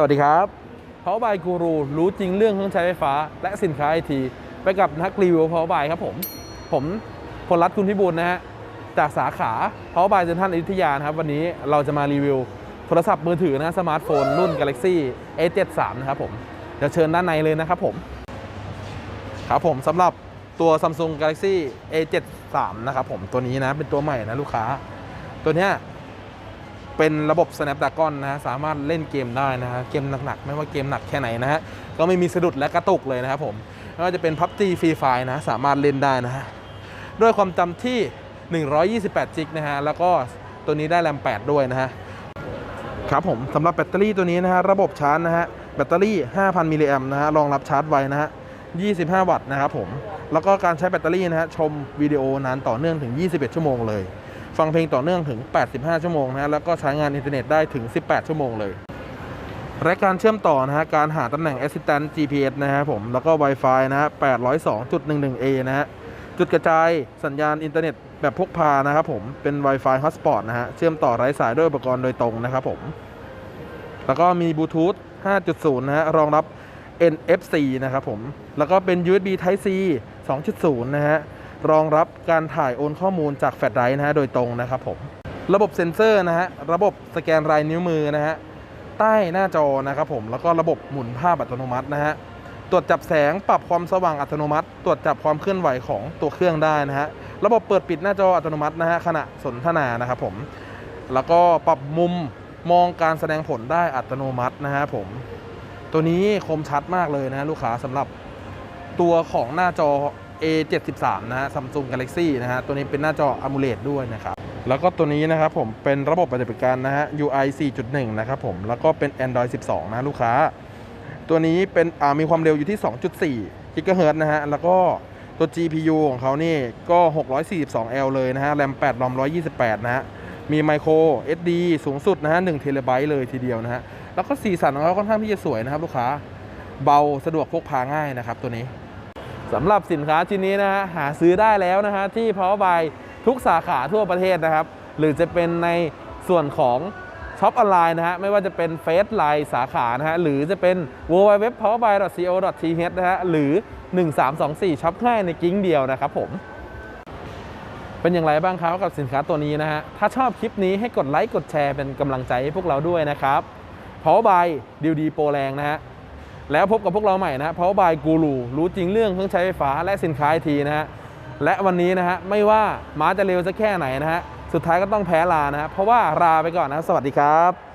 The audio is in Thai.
สวัสดีครับเพาบายกูรูรู้จริงเรื่องเครื่องใช้ไฟฟ้า และสินค้าไอที ไปกับนักรีวิวเพาบายครับผม ผมพลรัตน์คุณพิบูลนะฮะ จากสาขาเพาบายเซนทันอยุธยานะครับ วันนี้เราจะมารีวิว โทรศัพท์มือถือนะ สมาร์ทโฟน รุ่น Galaxy A73 นะครับผม เดี๋ยวเชิญด้านในเลยนะครับผม ครับผมสำหรับตัว Samsung Galaxy A73 นะครับผมตัวนี้นะเป็นตัวใหม่นะลูกค้า ตัวเนี้ย เป็นระบบ Snapdragon นะฮะสามารถเล่นเกมได้นะฮะเกมหนักๆ ไม่ว่าเกมหนักแค่ไหนนะฮะก็ไม่มีสะดุดและกระตุกเลยนะครับผมไม่ว่าจะเป็น PUBG Free Fire นะสามารถเล่นได้นะฮะด้วยความจำที่ 128 จิกนะฮะแล้วก็ตัวนี้ได้แรม 8 ด้วยนะฮะครับผมสำหรับแบตเตอรี่ตัวนี้นะฮะระบบชาร์จนะฮะแบตเตอรี่ 5,000 มิลลิแอมนะฮะรองรับชาร์จไวนะฮะ25 วัตต์นะครับผม แล้วก็การใช้แบตเตอรี่นะฮะชมวิดีโอนานต่อเนื่องถึง 21 ชั่วโมงเลย ฟังเพลงต่อเนื่องถึง 85 ชั่วโมงนะฮะแล้วก็ใช้งานอินเทอร์เน็ตได้ถึง 18 ชั่วโมงเลยและการเชื่อมต่อนะฮะการหาตำแหน่ง Assistant GPS นะฮะผมแล้วก็ Wi-Fi นะฮะ 802.11a นะฮะจุดกระจายสัญญาณอินเทอร์เน็ตแบบพกพานะครับผมเป็น Wi-Fi Hotspot นะฮะเชื่อมต่อไร้สายด้วยอุปกรณ์โดยตรงนะครับผม แล้วก็มีบลูทูธ5.0 นะฮะรองรับ NFC นะครับผม แล้วก็เป็น USB Type C 2.0 นะฮะ รองรับการถ่ายโอนข้อมูลจากแฟลชไดรฟ์นะฮะโดยตรงนะครับผมระบบเซ็นเซอร์นะฮะระบบสแกนลายนิ้วมือนะฮะใต้หน้าจอนะครับผมแล้วก็ระบบหมุนภาพอัตโนมัตินะฮะตรวจจับแสงปรับความสว่างอัตโนมัติ ตรวจจับความเคลื่อนไหวของตัวเครื่องได้นะฮะระบบเปิดปิดหน้าจออัตโนมัตินะฮะขณะสนทนานะครับผมแล้วก็ปรับมุมมองการแสดงผลได้อัตโนมัตินะฮะผมตัวนี้คมชัดมากเลยนะฮะลูกค้าสำหรับตัวของหน้าจอ A73 นะฮะ Samsung Galaxy นะฮะ ตัวนี้เป็นหน้าจอ AMOLED ด้วยนะครับ แล้วก็ตัวนี้นะครับผมเป็นระบบปฏิบัติการนะฮะ UI 4.1 นะครับผม แล้วก็เป็น Android 12 นะลูกค้า ตัวนี้เป็นอ่ามีความเร็วอยู่ที่ 2.4 GHz นะฮะ แล้วก็ตัว GPU ของเขานี่ก็ 642L เลยนะฮะแรม8รอม128 นะฮะ มีไมโคร SD สูงสุดนะฮะ1เทเลบต์เลยทีเดียวนะฮะ แล้วก็สีสันของเขาค่อนข้างที่จะสวยนะครับลูกค้า เบาสะดวกพกพาง่ายนะครับตัวนี้ สำหรับสินค้าชิ้นนี้นะฮะหาซื้อได้แล้วนะฮะที่ Power by ทุกสาขาทั่วประเทศนะครับ หรือจะเป็นในส่วนของช็อปออนไลน์นะฮะไม่ว่าจะเป็นเฟซไลน์สาขานะฮะหรือจะเป็น w w w p o w e r b y c o t h นะฮะหรือ 1324ช็อปง่ายในกิ้งเดียวนะครับผม เป็นอย่างไรบ้างครับกับสินค้าตัวนี้นะฮะถ้าชอบคลิปนี้ให้กดไลค์กดแชร์เป็นกำลังใจให้พวกเราด้วยนะครับ Power by ดีดีโปรแรงนะฮะ แล้วพบกับพวกเราใหม่นะฮะ Power by Guru รู้จริงเรื่องเครื่องใช้ไฟฟ้าและสินค้าไอทีนะฮะ และวันนี้นะฮะ ไม่ว่าม้าจะเร็วสักแค่ไหนนะฮะ สุดท้ายก็ต้องแพ้ลานะฮะ เพราะว่าลาไปก่อนนะ สวัสดีครับ